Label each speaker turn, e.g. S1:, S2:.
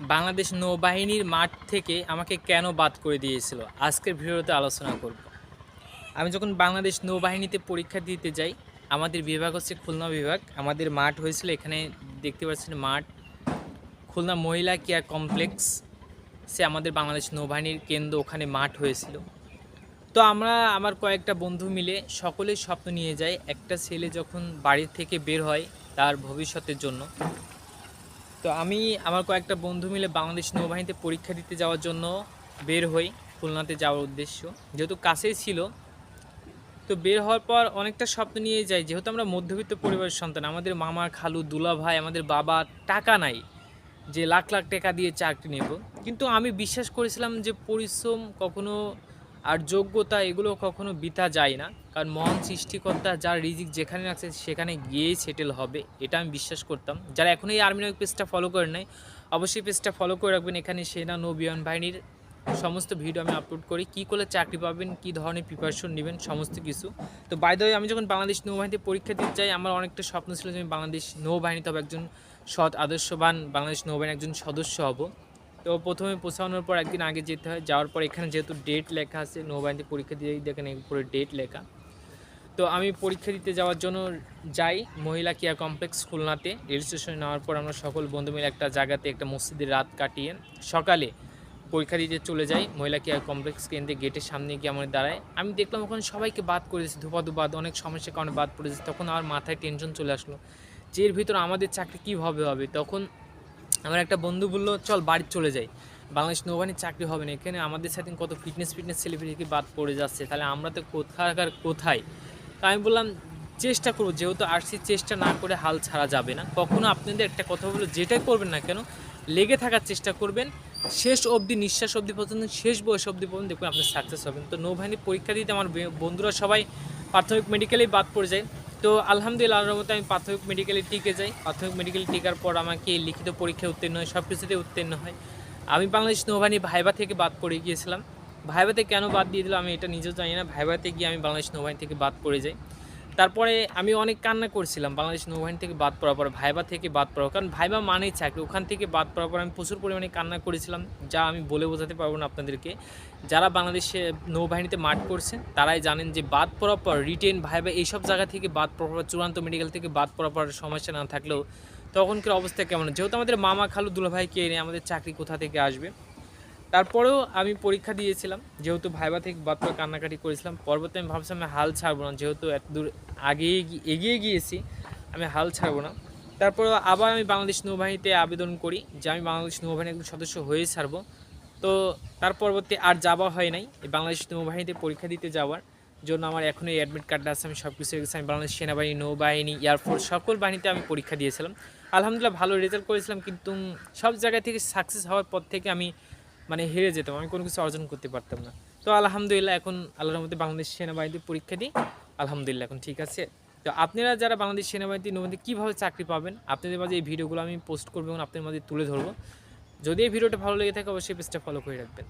S1: বাংলাদেশ নৌবাহিনীর মাঠ থেকে আমাকে কেন বাদ করে দিয়েছিল? আজকের ভিডিওতে আলোচনা করব। আমি যখন বাংলাদেশ নৌবাহিনীতে পরীক্ষা দিতে যাই, আমাদের বিভাগ হচ্ছে খুলনা বিভাগ। আমাদের মাঠ হয়েছিল এখানে, দেখতে পাচ্ছেন মাঠ। খুলনা মহিলা কেয়ার কমপ্লেক্স সে আমাদের বাংলাদেশ নৌবাহিনীর কেন্দ্র, ওখানে মাঠ হয়েছিল। তো আমরা, আমার কয়েকটা বন্ধু মিলে সকলেই স্বপ্ন নিয়ে যাই, একটা ছেলে যখন বাড়ি থেকে বের হয় তার ভবিষ্যতের জন্য। তো আমি আমার কয়েকটা বন্ধু মিলে বাংলাদেশ নৌবাহিনীতে পরীক্ষা দিতে যাওয়ার জন্য বের হই খুলনাতে যাওয়ার উদ্দেশ্য। যেহেতু কাছেই ছিল, তো বের হওয়ার পর অনেকটা স্বপ্ন নিয়ে যাই। যেহেতু আমরা মধ্যবিত্ত পরিবারের সন্তান, আমাদের মামা, খালু, দুলা ভাই, আমাদের বাবা, টাকা নাই যে লাখ লাখ টাকা দিয়ে চাকরি নেব। কিন্তু আমি বিশ্বাস করেছিলাম যে পরিশ্রম কখনো আর যোগ্যতা এগুলো কখনো বিতা যায় না। কারণ মহান সৃষ্টিকর্তা যার রিজিক যেখানে আছে সেখানে গিয়েই সেটেল হবে, এটা আমি বিশ্বাস করতাম। যারা এখন এই আর্মি নয়, পেজটা ফলো করে নাই, অবশ্যই পেজটা ফলো করে রাখবেন। এখানে সেনা, নৌবিমান বাহিনীর সমস্ত ভিডিও আমি আপলোড করি। কী করলে চাকরি পাবেন, কী ধরনের প্রিপারেশন নেবেন, সমস্ত কিছু। তো বাই দ্য আমি যখন বাংলাদেশ নৌবাহিনীতে পরীক্ষা দিতে চাই আমার অনেকটা স্বপ্ন ছিল যে আমি বাংলাদেশ নৌবাহিনীতে হবে একজন সৎ, আদর্শবান বাংলাদেশ নৌবাহিনীর একজন সদস্য হব। তো প্রথমে পৌঁছানোর পর একদিন আগে যেতে হয়। যাওয়ার পর এখানে যেহেতু ডেট লেখা আছে নৌবাহিনীতে পরীক্ষা দিয়ে দেখেন উপরে ডেট লেখা। তো আমি পরীক্ষা দিতে যাওয়ার জন্য যাই মহিলা কেয়ার কমপ্লেক্স খুলনাতে। রেল স্টেশনে নেওয়ার পর আমরা সকল বন্ধু মিলে একটা জায়গাতে একটা মসজিদে রাত কাটিয়ে সকালে পরীক্ষা দিতে চলে যাই। মহিলা কেয়ার কমপ্লেক্স কেন্দ্রে গেটের সামনে গিয়ে আমার দাঁড়ায়। আমি দেখলাম ওখানে সবাইকে বাদ করে দিয়েছে ধোপা ধোপা অনেক সমস্যার কারণে বাদ পড়েছে তখন আমার মাথায় টেনশন চলে আসলো যে এর ভিতর আমাদের চাকরি কীভাবে হবে? তখন আমার একটা বন্ধু বলল, চল বাড়ি চলে যাই। বাংলাদেশ নৌবাহিনীর চাকরি হবে না। এখানে আমাদের সাথে কত ফিটনেস ফিটনেস ছেলেপিলেকে বাদ পড়ে যাচ্ছে? তাহলে আমরা তো কোথাকার, কোথায়? তা আমি বললাম, চেষ্টা করব। যেহেতু আসছি চেষ্টা না করে হাল ছাড়া যাবে না, কখনো আপনাদের একটা কথা বলো যেটাই করবেন না কেন, লেগে থাকার চেষ্টা করবেন। শেষ অবধি, নিঃশ্বাস অবধি পর্যন্ত, শেষ বয়স অবধি পর্যন্ত দেখবেন আপনি সাকসেস হবেন। তো নৌবাহিনী পরীক্ষা দিতে আমার বন্ধুরা সবাই প্রাথমিক মেডিকেলেই বাদ পড়ে যায়। তো আলহামদুলিল্লাহ, আল্লাহর মতো আমি প্রাথমিক মেডিকেলে টিকে যাই। প্রাথমিক মেডিকেল টিকার পর আমাকে লিখিত পরীক্ষায় উত্তীর্ণ হয় সব কিছুতে উত্তীর্ণ হয়। আমি বাংলাদেশ নৌবাহিনী ভাইবা থেকে বাদ পড়ে গিয়েছিলাম। ভাইবাতে কেন বাদ দিয়ে দিল আমি এটা নিজেও জানি না। ভাইবাতে গিয়ে আমি বাংলাদেশ নৌবাহিনী থেকে বাদ পড়ে যাই। তারপরে আমি অনেক কান্না করছিলাম, বাংলাদেশ নৌবাহিনী থেকে বাদ পড়ার পর, ভাইবা থেকে বাদ পড়া কারণ ভাইবা মানেই চাকরি। ওখান থেকে বাদ পড়ার পর আমি প্রচুর পরিমাণে কান্না করেছিলাম, যা আমি বলে বোঝাতে পারব না আপনাদেরকে। যারা বাংলাদেশে নৌবাহিনীতে মাঠ করছেন, তারাই জানেন যে বাদ পড়ার পর, রিটেন ভাইবা এইসব জায়গা থেকে বাদ পড়ার পর, চূড়ান্ত মেডিকেল থেকে বাদ পড়ার পর সমস্যা না থাকলেও তখনকার অবস্থা কেমন? যেহেতু আমাদের মামা খালু দুলাভাই কে এনে আমাদের চাকরি কোথা থেকে আসবে? তারপরেও আমি পরীক্ষা দিয়েছিলাম, যেহেতু ভাইবা থেকে বাদ পরে কান্নাকাটি করেছিলাম, পরবর্তী আমি ভাবছিলাম আমি হাল ছাড়বো না, যেহেতু এত দূর আগে এগিয়ে গিয়েছি, আমি হাল ছাড়বো না। তারপর আবার আমি বাংলাদেশ নৌবাহিনীতে আবেদন করি, যে আমি বাংলাদেশ নৌবাহিনীর একজন সদস্য হয়ে ছাড়বো। তো তার পরবর্তী আর যাওয়া হয় নাই বাংলাদেশ নৌবাহিনীতে পরীক্ষা দিতে যাওয়ার জন্য আমার এখনও এই অ্যাডমিট কার্ডটা আছে, আমি সব কিছু আমি বাংলাদেশ সেনাবাহিনী, নৌবাহিনী এয়ারফোর্স সকল বাহিনীতে আমি পরীক্ষা দিয়েছিলাম। আলহামদুলিল্লাহ ভালো রেজাল্ট করেছিলাম, কিন্তু সব জায়গা থেকে সাকসেস হওয়ার পর থেকে আমি মানে হেরে যেতাম, আমি কোনো কিছু অর্জন করতে পারতাম না। তো আলহামদুলিল্লাহ এখন আল্লাহর মধ্যে বাংলাদেশ সেনাবাহিনীতে পরীক্ষা দিই। আলহামদুলিল্লাহ, এখন ঠিক আছে। তো আপনারা যারা বাংলাদেশ সেনাবাহিনীতে নবীতে কীভাবে চাকরি পাবেন, আপনাদের মাঝে এই ভিডিওগুলো আমি পোস্ট করব এবং আপনাদের মাঝে তুলে ধরবো। যদি এই ভিডিওটা ভালো লেগে থাকে, অবশ্যই পেজটা ফলো করে রাখবেন।